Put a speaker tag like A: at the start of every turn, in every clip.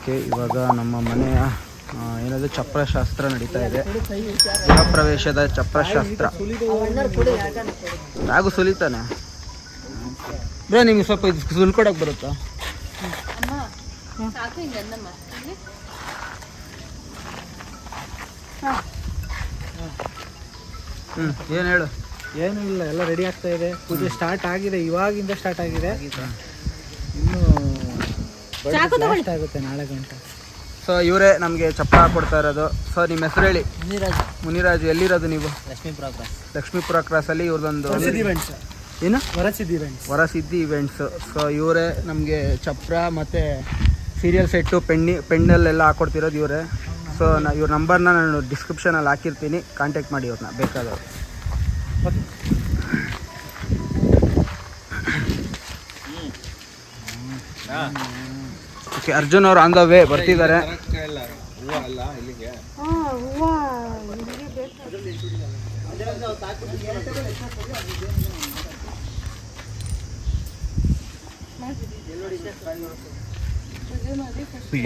A: Okay ಇವಾಗ ನಮ್ಮ ಮನೆಯ ಏನದು ಚಪ್ರಶಾಸ್ತ್ರ ನಡೀತಾ ಇದೆ. ಪ್ರವೇಶದ ಪ್ರವೇಶದ ಚಪ್ರಶಾಸ್ತ್ರ. ಹಾಗೂ ಸುಲಿತಾನೆ? ಬ್ರೋ ನಿಮ್ಗೆ ಸ್ವಲ್ಪ ಇದು ಸುಲ್ಕೊಡಕ್ಕೆ ಬರುತ್ತಾ? ಹ್ಞೂ ಏನು ಹೇಳು?
B: ಏನಿಲ್ಲ ಇಲ್ಲ ಎಲ್ಲ ರೆಡಿ ಆಗ್ತಾ ಇದೆ. ಪೂಜೆ ಸ್ಟಾರ್ಟ್ ಆಗಿದೆ ಇವಾಗಿಂದ ಸ್ಟಾರ್ಟ್ ಆಗಿದೆ. ಆಗುತ್ತೆ ನಾಳೆ ಗಂಟೆ.
A: ಸೊ ಇವರೇ ನಮಗೆ ಚಪ್ಪಾ ಕೊಡ್ತಾ ಇರೋದು. ಸೊ ನಿಮ್ಮ ಹೆಸರು ಹೇಳಿ.
B: ಮುನಿರಾಜ್.
A: ಮುನಿರಾಜು ಎಲ್ಲಿರೋದು ನೀವು?
B: ಲಕ್ಷ್ಮೀಪುರ ಕ್ರಾಸ್
A: ಲಕ್ಷ್ಮೀಪುರ ಕ್ರಾಸಲ್ಲಿ ಇವ್ರದೊಂದು
B: ಇವೆಂಟ್ಸ್
A: ಏನು?
B: Varasiddhi events
A: Varasiddhi events so ಇವರೇ ನಮಗೆ ಚಪ್ರ ಮತ್ತು ಸೀರಿಯಲ್ ಸೆಟ್ಟು ಪೆಣ್ಣಿ ಪೆಣ್ಣಲ್ಲೆಲ್ಲ ಹಾಕ್ಕೊಡ್ತಿರೋದು ಇವರೇ. ಸೊ ನಾ ಇವ್ರ ನಂಬರ್ನ ನಾನು ಡಿಸ್ಕ್ರಿಪ್ಷನಲ್ಲಿ ಹಾಕಿರ್ತೀನಿ. ಕಾಂಟ್ಯಾಕ್ಟ್ ಮಾಡಿ ಇವ್ರನ್ನ ಬೇಕಾದವ್ರು. ಓಕೆ ಅರ್ಜುನ್ ಅವ್ರು ಆನ್ ದ ವೇ ಬರ್ತಿದ್ದಾರೆ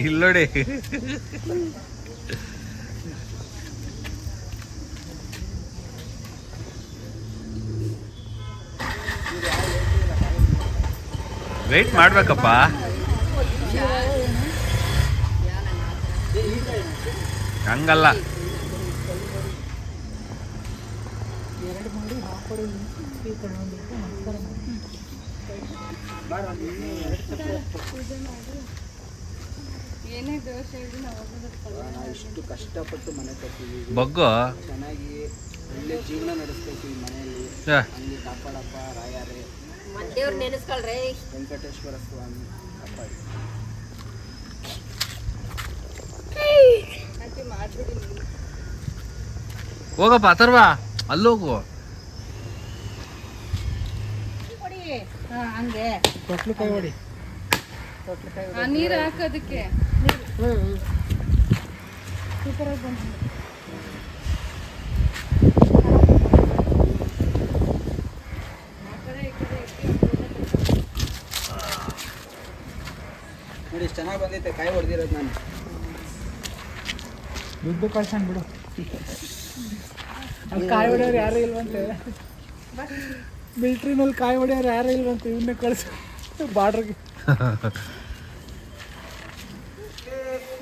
C: ಇಲ್ಲೋಡಿ ವೆಯ್ಟ್ ಮಾಡ್ಬೇಕಪ್ಪ. ಹಂಗಲ್ಲ.
A: ಇಷ್ಟು ಕಷ್ಟಪಟ್ಟು ಮನೆ ಕಟ್ಟಿದ್ದೀವಿ.
C: ಬಗ್ಗು?
A: ಚೆನ್ನಾಗಿ ಒಳ್ಳೆ ಜೀವನ ನಡೆಸ್ತೈತಿ ಈ ಮನೆಯಲ್ಲಿ. ಅಲ್ಲಿ ಕಾಪಾಡಪ್ಪ ರಾಯರೇ.
D: ನೆನೆಸ್ಕೊಳ್ರಿ.
A: ವೆಂಕಟೇಶ್ವರ ಸ್ವಾಮಿ.
C: ಹೋಗಪ್ಪ ಅಥರ್ವ ಅಲ್ಲೋಗು
D: ಹಂಗೆ.
B: ಹೊಡಿ.
E: ನೀರು ಹಾಕೋದಕ್ಕೆ
A: ನೋಡಿ ಚೆನ್ನಾಗಿ ಬಂದೈತೆ ಕಾಯಿ ಹೊಡೆದಿರೋದು ನಾನು.
B: ದುಡ್ಡು ಕಳ್ಸಂಗ್ ಬಿಡು ಅಲ್ಲಿ ಕಾಯಿ ಹೊಡೆಯೋರು ಯಾರು ಇಲ್ವಂತೆ ಮಿಲ್ಟ್ರಿನಲ್ಲಿ ಕಾಯಿ ಹೊಡೆಯೋರು ಯಾರು ಇಲ್ವಂತೆ ಇವನ್ನೇ ಕಳ್ಸಿ. ಬಾರ್ಡ್ರಿಗೆ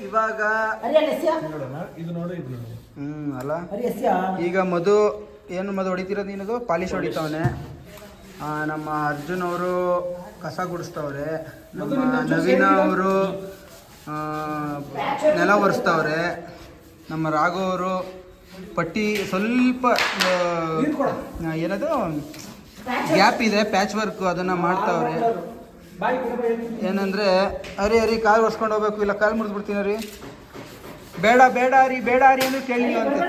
A: ಇವಾಗ ಹ್ಮ್ ಅಲ್ಲ? ಈಗ ಮಧು ಏನು ಮಧು ಹೊಡಿತಿರೋದು ನೀನದು? ಪಾಲಿಶ್ ಹೊಡಿತಾವನೆ. ನಮ್ಮ ಅರ್ಜುನ್ ಅವರು ಕಸ ಗುಡಿಸ್ತವ್ರೆ. ನಮ್ಮ ನವೀನ ಅವರು ನೆಲ ಒರೆಸ್ತವ್ರೆ. ನಮ್ಮ ರಾಘವರು ಅವರು ಪಟ್ಟಿ ಸ್ವಲ್ಪ ಏನದು? ಗ್ಯಾಪ್ ಇದೆ ಪ್ಯಾಚ್ ವರ್ಕ್ ಅದನ್ನ ಮಾಡ್ತಾವ್ರೆ. ಏನಂದ್ರೆ ಅರಿ ಅರಿ ಕಾಲ್ ಒರ್ಸ್ಕೊಂಡು ಹೋಗ್ಬೇಕು ಇಲ್ಲ ಕಾಲ್ ಮುರಿದ್ಬಿಡ್ತೀನಿ ರೀ ಬೇಡ ಬೇಡ ರೀ ಬೇಡ ರೀ ಏನು ಕೇಳಿಲ್ಲ ಅಂತ.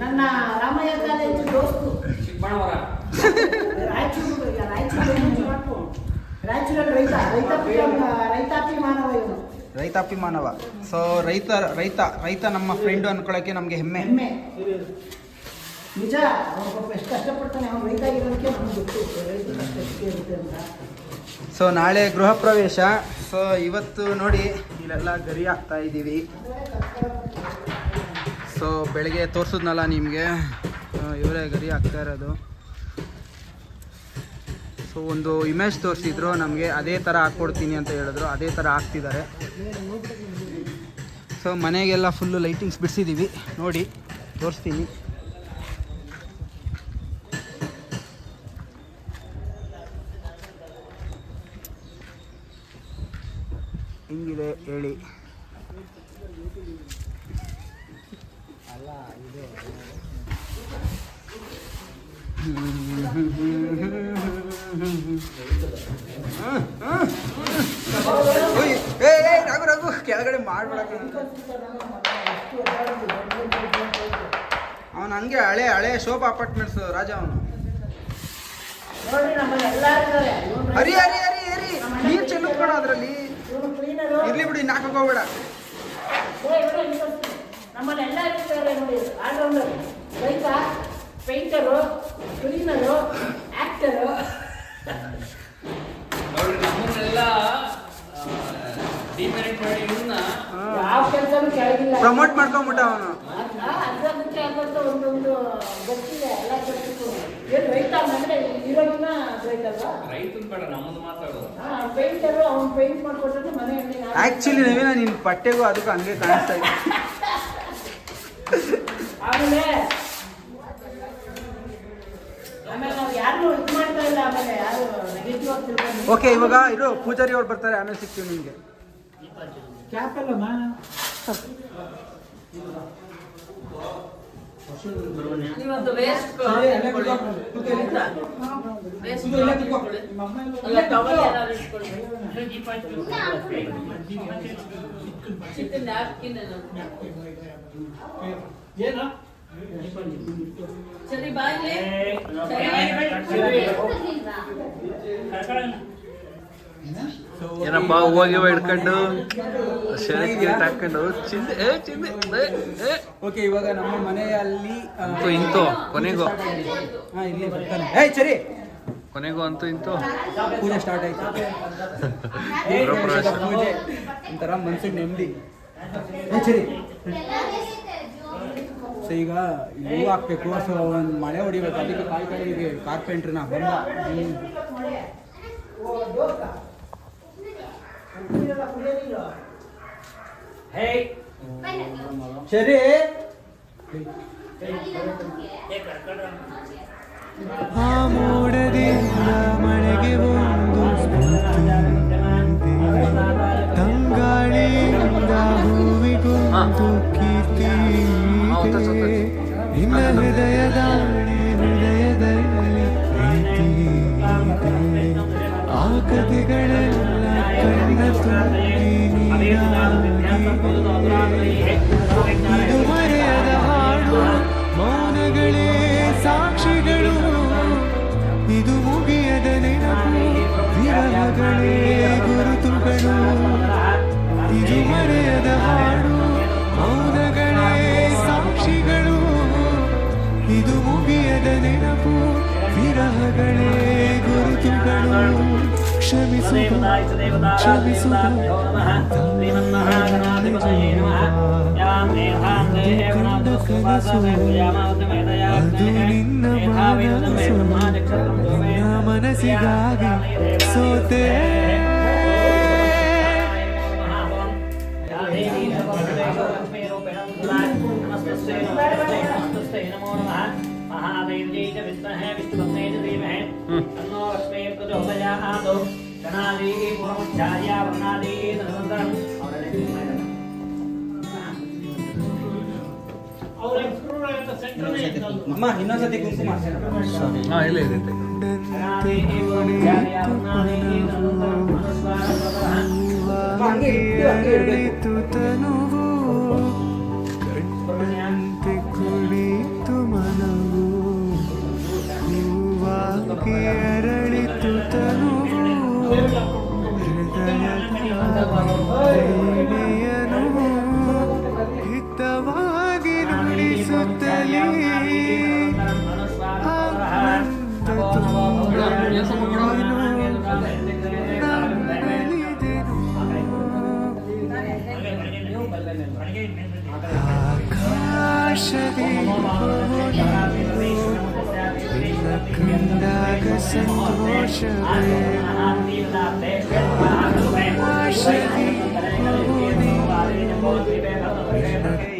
F: ನನ್ನ ರಾಮಯ್ಯ ಕಾಲೇಜು ದೋಸ್ತು. ರಾಯಚೂರು ರಾಯಚೂರು. ರಾಯಚೂರಲ್ಲಿ ರೈತ ರೈತಾಪಿ ರೈತಾಪಿ ಮಾನವ ಇವನು.
A: ರೈತಾಪಿ ಮಾನವ ಸೊ ರೈತ ರೈತ ರೈತ ನಮ್ಮ ಫ್ರೆಂಡು ಅನ್ಕೊಳಕ್ಕೆ ನಮಗೆ ಹೆಮ್ಮೆ.
F: ಹೆಮ್ಮೆ. ನಿಜ ಅವನು ಪಾಪ ಎಷ್ಟು ಕಷ್ಟಪಡ್ತಾನೆ ಅವನು ರೈತ ಆಗಿರೋದಕ್ಕೆ ನಮ್ಗೆ ಗೊತ್ತು. ರೈತ ಕಷ್ಟ ಎಷ್ಟೇ ಇರುತ್ತೆ ಅಂತ.
A: ಸೊ ನಾಳೆ ಗೃಹ ಪ್ರವೇಶ. ಸೊ ಇವತ್ತು ನೋಡಿ ಇಲ್ಲೆಲ್ಲ ಗರಿ ಆಗ್ತಾ ಇದ್ದೀವಿ. ಸೊ ಬೆಳಗ್ಗೆ ತೋರಿಸಿದ್ನಲ್ಲ ನಿಮಗೆ. ಇವರೇ ಗರಿ ಆಗ್ತಾ ಇರೋದು. ಸೊ ಒಂದು ಇಮೇಜ್ ತೋರಿಸಿದ್ರು ನಮಗೆ ಅದೇ ಥರ ಹಾಕ್ಕೊಡ್ತೀನಿ ಅಂತ ಹೇಳಿದ್ರು. ಅದೇ ಥರ ಹಾಕ್ತಿದ್ದಾರೆ. ಸೊ ಮನೆಗೆಲ್ಲ ಫುಲ್ಲು ಲೈಟಿಂಗ್ಸ್ ಬಿಡಿಸಿದ್ದೀವಿ ನೋಡಿ ತೋರಿಸ್ತೀನಿ. ಹಿಂಗಿದೆ ಹೇಳಿ. ಓಯ್, ಏ, ರಘು ರಘು ಕೆಳಗಡೆ ಮಾಡ್ಬಿಡಕ್ಕೆ ಅವನು ಹಂಗೆ ಹಳೆ ಹಳೆ ಶೋಪ್ ಅಪಾರ್ಟ್ಮೆಂಟ್ಸ್ ರಾಜ ಅವನು. ಹರಿ ಹರಿ ಹರಿ ಹರಿ. ನೀರು ಚೆಲ್ಲುತ್ಬೇಡ ಅದರಲ್ಲಿ. ಇರ್ಲಿ ಬಿಡಿ ನಾಲ್ಕು ಹೋಗ್ಬೇಡ.
F: ಪೇಂಟರು ಕ್ಲೀನರು ಇರ್ತಾರೆ
A: ಪ್ರಮೋಟ್ ಮಾಡ್ಕೊಂಬಿಟ್ಟ ಅವನು.
F: ಒಂದೊಂದು ರೈತ ಅಲ್ವಾ ಮಾತಾಡೋದು ಪೇಂಟರ್ ಅವ್ನು ಪೇಂಟ್ ಮನೆ
A: ಆಕ್ಚುಲಿ ನವೀನ ನಿನ್ ಪಠ್ಯಗೂ ಅದಕ್ಕೂ ಹಂಗೆ ಕಾಣಿಸ್ತಾ ಇದೆ.
F: ಆಮೇಲೆ ಆಮೇಲೆ ನಾವು ಯಾರನ್ನೂ ಇದು ಮಾಡ್ತಾ ಇಲ್ಲ.
A: ಓಕೆ ಇವಾಗ ಇರು ಪೂಜಾರಿ ಅವ್ರು ಬರ್ತಾರೆ ಆಮೇಲೆ ಸಿಗ್ತೀವಿ ನಿಮಗೆ.
B: ಕ್ಯಾಪ್
D: ಸರಿ ಬಾಯ್ಲಿ
C: ಏನಪ್ಪ ಹೋಗಿ ಹಿಡ್ಕೊಂಡು ಶರೀರ ಗಿರೀಟ್ ಹಾಕೊಂಡು ಚಿಂದೆ ಏ ಚಿಂದೆ ಏ.
A: ಓಕೆ ಇವಾಗ ನಮ್ಮ ಮನೆಯಲ್ಲಿ
C: ಅಂತೂ ಇಂತು ಕೊನೆಗೂ
A: ಹಾ ಇಲ್ಲಿ ಬರ್ತಾನೆ ಏಯ್ ಸರಿ
C: ಕೊನೆಗೂ ಅಂತೂ ಇಂತು
A: ಪೂಜೆ ಸ್ಟಾರ್ಟ್ ಆಯ್ತು. ಪೂಜೆ ಒಂಥರ ಮನ್ಸಿಗೆ ನೆಮ್ಮದಿ ಸರಿ ಸೊ ಈಗ ಹೂ ಹಾಕ್ಬೇಕು ಸೊ ಒಂದು ಮಳೆ ಹೊಡಿಬೇಕು ಅದಕ್ಕೆ ಕಾಯಿ ಕಾಯಿಗೆ ಕಾರ್ಪೆಂಟ್ರನ್ನ ಬಂದ ಹ್ಮ್. ಸರಿ
E: ಆ ಮೋಡದಿಂದ ಮಳೆಗೆ ಒಂದು ಸ್ಫೂರ್ತಿ ತಂಗಾಳಿಯಿಂದ ಹೂವಿಗೊಂದು ಕೀರ್ತಿ ನಿನ್ನ. ಆ ಕಥೆಗಳೆಲ್ಲ ಕಣ್ಣ. ಇದು ಮರೆಯದ ಹಾಡು, ಮೌನಗಳೇ ಸಾಕ್ಷಿಗಳು ಇದು ಮುಗಿಯದ ವಿರಹಗಳೇ ಗುರುತುಗಳು ಇದು ಮರೆಯದ ಹಾಡು ನೆನಪು ವಿರಹಗಳೇ ಗುರುತುಗಳು. ಕ್ಷಮಿಸು ಕ್ಷಮಿಸು ಕಂಡ ಕನಸು ಅದು ನಿನ್ನ ಮನಸ್ಸು ನಿನ್ನ ಮನಸ್ಸಿಗಾಗಿ ಸೋತೆ
A: ಅಮ್ಮ ಇನ್ನೊಂದ್ಸತಿ ಕುಂಕುಮ
C: ಹಾ ಇಲ್ಲ ಇದೆ ಇದೆ.
A: ಹಂಗೆ ಇಟ್ಟು ಹಂಗೆ ಇಡ್ಬೇಕು.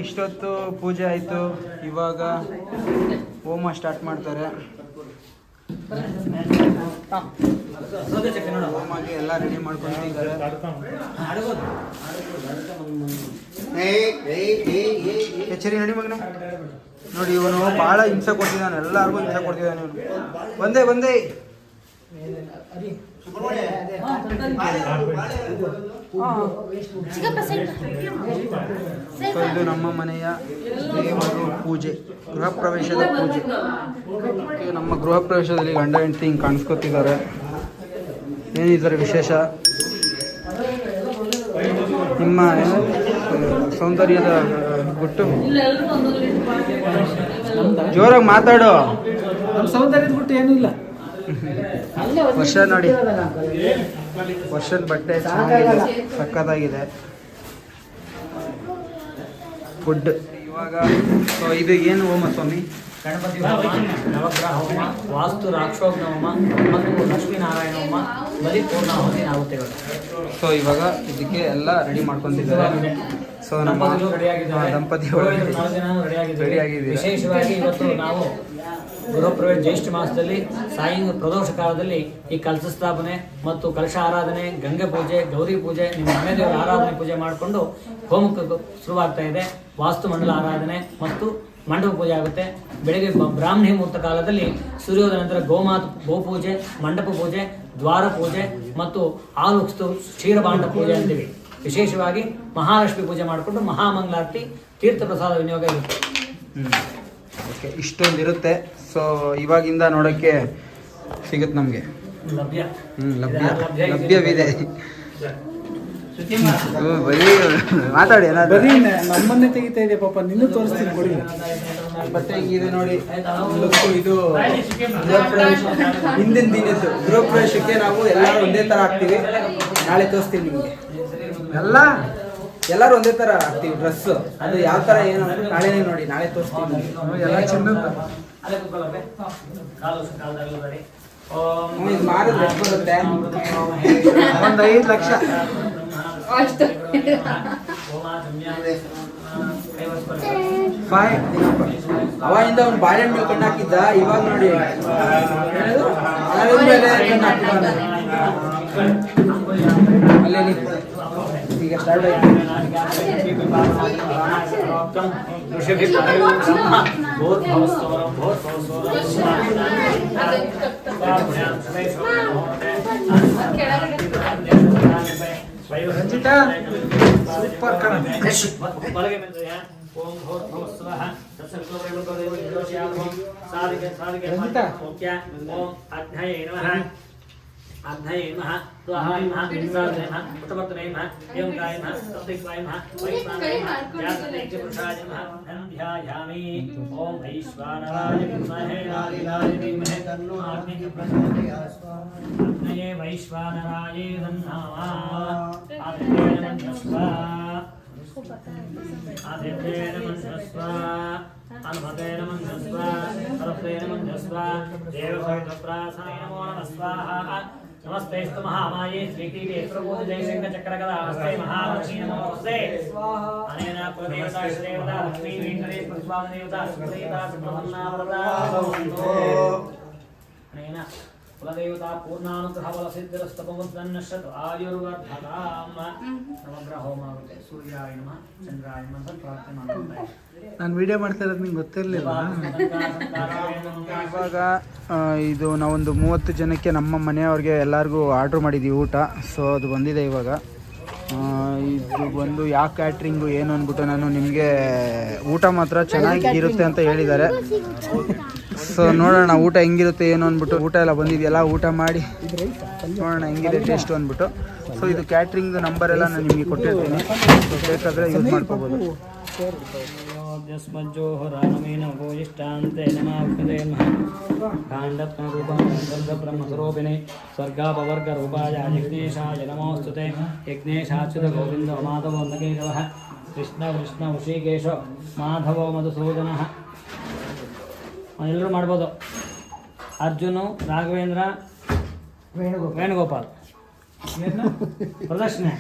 A: ಇಷ್ಟೊತ್ತು ಪೂಜೆ ಆಯಿತು. ಇವಾಗ ಹೋಮ ಸ್ಟಾರ್ಟ್ ಮಾಡ್ತಾರೆ. ಹೋಮಾಗೆ ಎಲ್ಲ ರೆಡಿ ಮಾಡ್ಕೊಂಡಿದ್ದಾರೆ. ಹೆಚ್ಚರಿ ನಡಿ ಮಗನೇ. ನೋಡಿ, ಇವನು ಭಾಳ ಹಿಂಸೆ ಕೊಡ್ತಿದ್ದಾನೆ ಎಲ್ಲರಿಗೂ ಹಿಂಸೆ ಕೊಡ್ತಿದ್ದಾನೆ ಇವನು. ಒಂದೇ ಒಂದೇ ಸೊ ಇದು ನಮ್ಮ ಮನೆಯ ದೇವರು ಪೂಜೆ, ಗೃಹ ಪ್ರವೇಶದ ಪೂಜೆ. ನಮ್ಮ ಗೃಹ ಪ್ರವೇಶದಲ್ಲಿ ಗಂಡ, ಹೆಂಡತಿ ಹಿಂಗೆ ಕಾಣಿಸ್ಕೊತಿದ್ದಾರೆ. ಏನಿದ್ದಾರೆ ವಿಶೇಷ? ನಿಮ್ಮ ಸೌಂದರ್ಯದ ಗುಟ್ಟು. ಜೋರಾಗಿ ಮಾತಾಡು.
B: ಸೌಂದರ್ಯದ ಗುಟ್ಟು ಏನೂ ಇಲ್ಲ.
A: ವರ್ಷ ನೋಡಿ. ವರ್ಷದ ಬಟ್ಟೆ ಚೆನ್ನಾಗಿದೆ ಸಕ್ಕತ್ತಾಗಿದೆ. ಫುಡ್. ಇವಾಗ ಸೊ ಇದು ಏನು ಹೋಮ ಸ್ವಾಮಿ?
B: ಗಣಪತಿ ಹೋಮ ನವಗ್ರಹ ಹೋಮ ವಾಸ್ತು ರಾಕ್ಷೋಗ್ನ ಹೋಮ ಮತ್ತು ಲಕ್ಷ್ಮೀನಾರಾಯಣ ಹೋಮ ಬಲಿ ಪೂರ್ಣಾಹುತಿ ಆಹುತಿಗಳು.
A: ಸೊ ಇವಾಗ ಇದಕ್ಕೆ ಎಲ್ಲ ರೆಡಿ ಮಾಡ್ಕೊಂತಿದ್ದಾರೆ ಸೊ ನಮ್ಮ
B: ದಂಪತಿ
A: ರೆಡಿಯಾಗಿದೆ.
B: ವಿಶೇಷವಾಗಿ ಇವತ್ತು ನಾವು ಗೃಹಪ್ರವೇಶ ಜ್ಯೇಷ್ಠ ಮಾಸದಲ್ಲಿ ಸಾಯಿ ಪ್ರದೋಷ ಕಾಲದಲ್ಲಿ ಈ ಕಲಶ ಸ್ಥಾಪನೆ ಮತ್ತು ಕಲಶ ಆರಾಧನೆ ಗಂಗೆ ಪೂಜೆ ಗೌರಿ ಪೂಜೆ ನಿಮ್ಮ ಮನೆ ದೇವರ ಆರಾಧನೆ ಪೂಜೆ ಮಾಡಿಕೊಂಡು ಹೋಮಕ್ಕೆ ಶುರುವಾಗ್ತಾ ಇದೆ. ವಾಸ್ತು ಮಂಡಲ ಆರಾಧನೆ ಮತ್ತು ಮಂಡಪ ಪೂಜೆ ಆಗುತ್ತೆ. ಬೆಳಿಗ್ಗೆ ಬ್ರಾಹ್ಮಣಿ ಮುಹೂರ್ತ ಕಾಲದಲ್ಲಿ ಸೂರ್ಯೋದಯ ನಂತರ ಗೋಮಾತ ಗೋಪೂಜೆ ಮಂಡಪ ಪೂಜೆ ದ್ವಾರ ಪೂಜೆ ಮತ್ತು ಆಲು ಕ್ಷೀರಭಾಂಡ ಪೂಜೆ ಅಂತೀವಿ. ವಿಶೇಷವಾಗಿ ಮಹಾಲಕ್ಷ್ಮಿ ಪೂಜೆ ಮಾಡಿಕೊಂಡು ಮಹಾಮಂಗಳಾರತಿ ತೀರ್ಥ ಪ್ರಸಾದ ವಿನಿಯೋಗ ಇರುತ್ತೆ.
A: ಓಕೆ ಇಷ್ಟೊಂದು ಇರುತ್ತೆ. ಸೊ ಇವಾಗಿಂದ ನೋಡೋಕ್ಕೆ ಸಿಗುತ್ತೆ ನಮಗೆ.
B: ಲಭ್ಯ.
A: ಹ್ಞೂ ಲಭ್ಯ.
B: ಲಭ್ಯ
A: ಲಭ್ಯವಿದೆ. ಬರೀ ಮಾತಾಡಿ
B: ಬರೀ ನಮ್ಮನ್ನೇ ತೆಗಿತಾ ಇದೆ ಪಾಪ ನಿನ್ನೂ ತೋರಿಸ್ತೀನಿ ಕೊಡಿ.
A: ಬಟ್ಟೆ ಇದೆ ನೋಡಿ ಇದು ಹಿಂದಿನ ದಿನದ್ದು ಗೃಹ ಪ್ರವೇಶಕ್ಕೆ ನಾವು ಎಲ್ಲರೂ ಒಂದೇ ತರ ಹಾಕ್ತೀವಿ. ನಾಳೆ ತೋರಿಸ್ತೀನಿ ನಿಮಗೆ. ಎಲ್ಲ? ಎಲ್ಲರೂ ಒಂದೇ ತರ ಹಾಕ್ತೀವಿ ಡ್ರೆಸ್ ಅದು ಯಾವ ತರ ಏನು ನಾಳೆನೇ ನೋಡಿ ನಾಳೆ ತೋರಿಸ್ತೀನಿ. ಎಲ್ಲ ಮಾಡಿದ್ರೆ ಎಷ್ಟು ಬರುತ್ತೆ?
B: ಒಂದು
A: ಐದು ಲಕ್ಷ.
D: ಅಷ್ಟು.
A: ಫೈವ್ ಅವಾಗಿಂದ ಅವ್ನು ಬಾಳೆಹಣ್ಣು ಮೇಲೆ ಕಣ್ಣು ಹಾಕಿದ್ದ ಇವಾಗ ನೋಡಿ ಅಳವಿನ ಮೇಲೆ ಕಣ್ಣು ಹಾಕಿದ್ದಾನೆ ಅಲ್ಲೇ ನಿಂತು. ಈಗ ಸ್ಟಾರ್ಟ್ ಆಯ್ತು
B: रंजिता
A: सुपर करम
B: बलगे में यहाँ ओम भोर भव स्वः तत्सर्गो प्रेम को देव दोषयाम साधिक साधिक ओम क्या? ओम अध्याय नमः। आग्नेय नमः स्वाहाय नमः विंदाय नमः उत्तमत्तने नमः एवं गाय नमः तत्त्वाय नमः वैष्णवाय नमः यात्रेज्य पुरुषाय नमः ध्यायामि ओम वैश्वानराय विद्महे लालिलाय धीमहि तन्नो आग्नेय प्रचोदयात् आग्नेये वैश्वानराय तन्नामा। आदित्ये नमस्व आदित्ये नमस्व हनुमतेन मन्यस्व सरस्वेन मन्यस्व देवसवितप्रासनेन नमो नमः। स्वाहा। नमस्ते महामाये श्रीकीटे प्रबोध जयशंकर चक्र कदा नमस्ते महालक्ष्मी नमस्ते अनेन कुलदेवता श्रीदेवता लक्ष्मी वेंकटेश प्रतिपादन देवता सुदेवता सुब्रह्मण्य वरदा अनेन ಕುಲದೇವತಾ ಪೂರ್ಣಾನುಗ್ರಹ ಬಲ ಸಿದ್ಧರಸ್ತಪಮುದ್ಧನ್ನಶ್ಯತು ಆಯುರ್ವರ್ಧತಾಮ ನವಗ್ರಹ ಹೋಮ ಆಗುತ್ತೆ ಸೂರ್ಯಾಯ ನಮಃ ಚಂದ್ರಾಯ ನಮಃ ಅಂತ ಪ್ರಾರ್ಥನೆ ಮಾಡ್ತಾರೆ
A: ನಾನು ವಿಡಿಯೋ ಮಾಡ್ತಾ ಇರೋದು ನಿಮ್ಗೆ ಗೊತ್ತಿರಲಿಲ್ಲ. ಇವಾಗ ಇದು ನಾವೊಂದು ಮೂವತ್ತು ಜನಕ್ಕೆ ನಮ್ಮ ಮನೆಯವ್ರಿಗೆ ಎಲ್ಲರಿಗೂ ಆರ್ಡ್ರ್ ಮಾಡಿದ್ದೀವಿ ಊಟ. ಸೊ ಅದು ಬಂದಿದೆ ಇವಾಗ. ಇದು ಬಂದು ಯಾವ ಕ್ಯಾಟ್ರಿಂಗು ಏನು ಅಂದ್ಬಿಟ್ಟು ನಾನು ನಿಮಗೆ ಊಟ ಮಾತ್ರ ಚೆನ್ನಾಗಿ ಇರುತ್ತೆ ಅಂತ ಹೇಳಿದ್ದಾರೆ. ಸೊ ನೋಡೋಣ, ಊಟ ಹೆಂಗಿರುತ್ತೆ, ಏನು ಅಂದ್ಬಿಟ್ಟು. ಊಟ ಎಲ್ಲ ಬಂದಿದೆಯಲ್ಲ, ಊಟ ಮಾಡಿ. ನೋಡೋಣ, ಹೆಂಗಿದೆ ಟೇಸ್ಟ್ ಅಂದ್ಬಿಟ್ಟು. ಸೊ ಇದು ಕ್ಯಾಟ್ರಿಂಗ್ದು ನಂಬರ್ ಎಲ್ಲ ನಾನು ನಿಮಗೆ ಕೊಟ್ಟಿರ್ತೀನಿ. ಬೇಕಾದ್ರೆ ಬೇಕಾದರೆ ಯೂಸ್ ಮಾಡ್ಕೋಬೋದು.
B: ನಮಃ ಕಾಂಡತ್ಮರೂಪಮಂಗಲಬ್ರಹ್ಮಸ್ವರೂಪಿಣೆ ಸ್ವರ್ಗಾಪವರ್ಗರೂಪಾಯ ಯಜ್ಞೇಶಾಯ ನಮೋಸ್ತುತೆ ಯಜ್ಞೇಶಾಚ್ಯುತ ಗೋವಿಂದ ಮಾಧವೋ ನಗೇಶವಃ ಕೃಷ್ಣ ಕೃಷ್ಣ, ಋಷಿಕೇಶ, ಮಾಧವೋ ಮಧುಸೂದನಃ. ಎಲ್ಲರೂ ಮಾಡ್ಬೋದು. ಅರ್ಜುನು ರಾಘವೇಂದ್ರ ವೇಣುಗೋಪಾಲ್. ಪ್ರದರ್ಶನೆ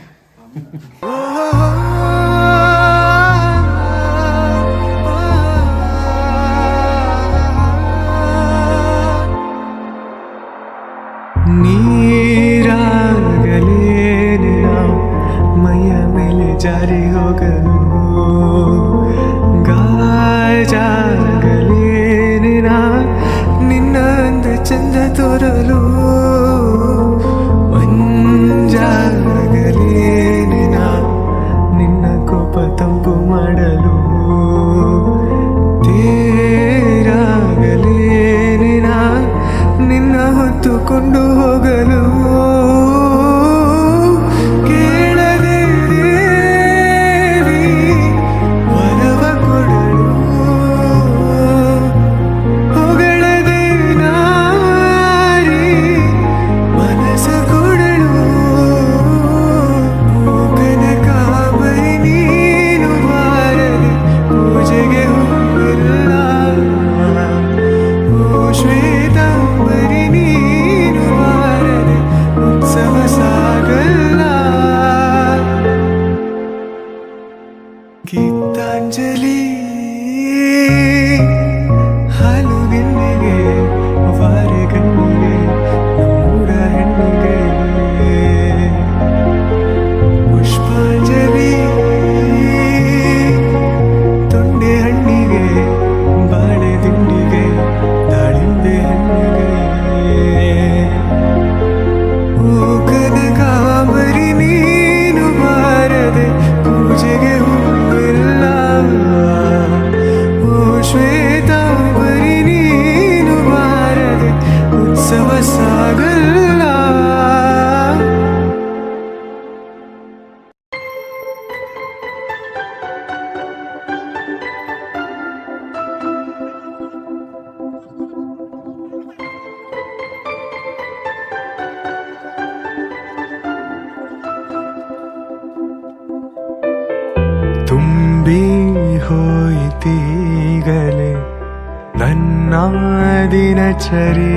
E: ದಿನಚರಿ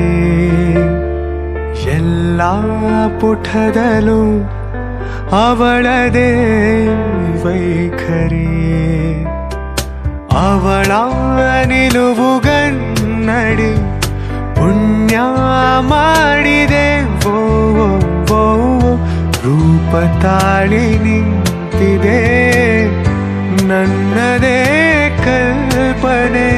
E: ಎಲ್ಲ ಪುಟದಲ್ಲೂ ಅವಳದೇ ವೈಖರಿ ಅವಳ ನಿಲುವುಗನ್ನಡಿ ಪುಣ್ಯ ಮಾಡಿದೆ ಓ, ಓ. ರೂಪ ತಾಳಿ ನಿಂತಿದೆ ನನ್ನದೇ ಕಲ್ಪನೆ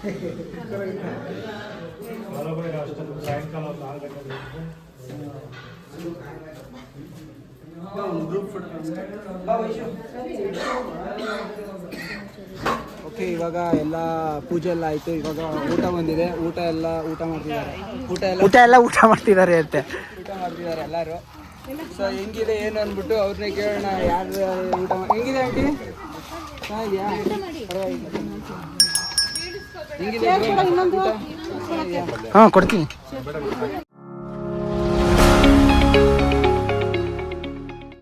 A: ಓಕೆ ಇವಾಗ ಎಲ್ಲ ಪೂಜೆ ಎಲ್ಲ ಆಯ್ತು. ಇವಾಗ ಊಟ ಬಂದಿದೆ. ಊಟ ಎಲ್ಲ ಊಟ ಮಾಡ್ತಿದ್ದಾರೆ. ಊಟ ಎಲ್ಲ ಊಟ ಎಲ್ಲ ಊಟ ಮಾಡ್ತಿದ್ದಾರೆ ಅಂತೆ. ಊಟ ಮಾಡ್ತಿದ್ದಾರೆ ಎಲ್ಲರೂ. ಸೊ ಹೆಂಗಿದೆ ಏನು ಅನ್ಬಿಟ್ಟು ಅವ್ರನ್ನೇ ಕೇಳೋಣ. ಯಾರು ಊಟ ಹೆಂಗಿದೆ ಆಂಟಿ? ಹಾಂ ಹಾಂ ಕೊಡ್ತೀನಿ.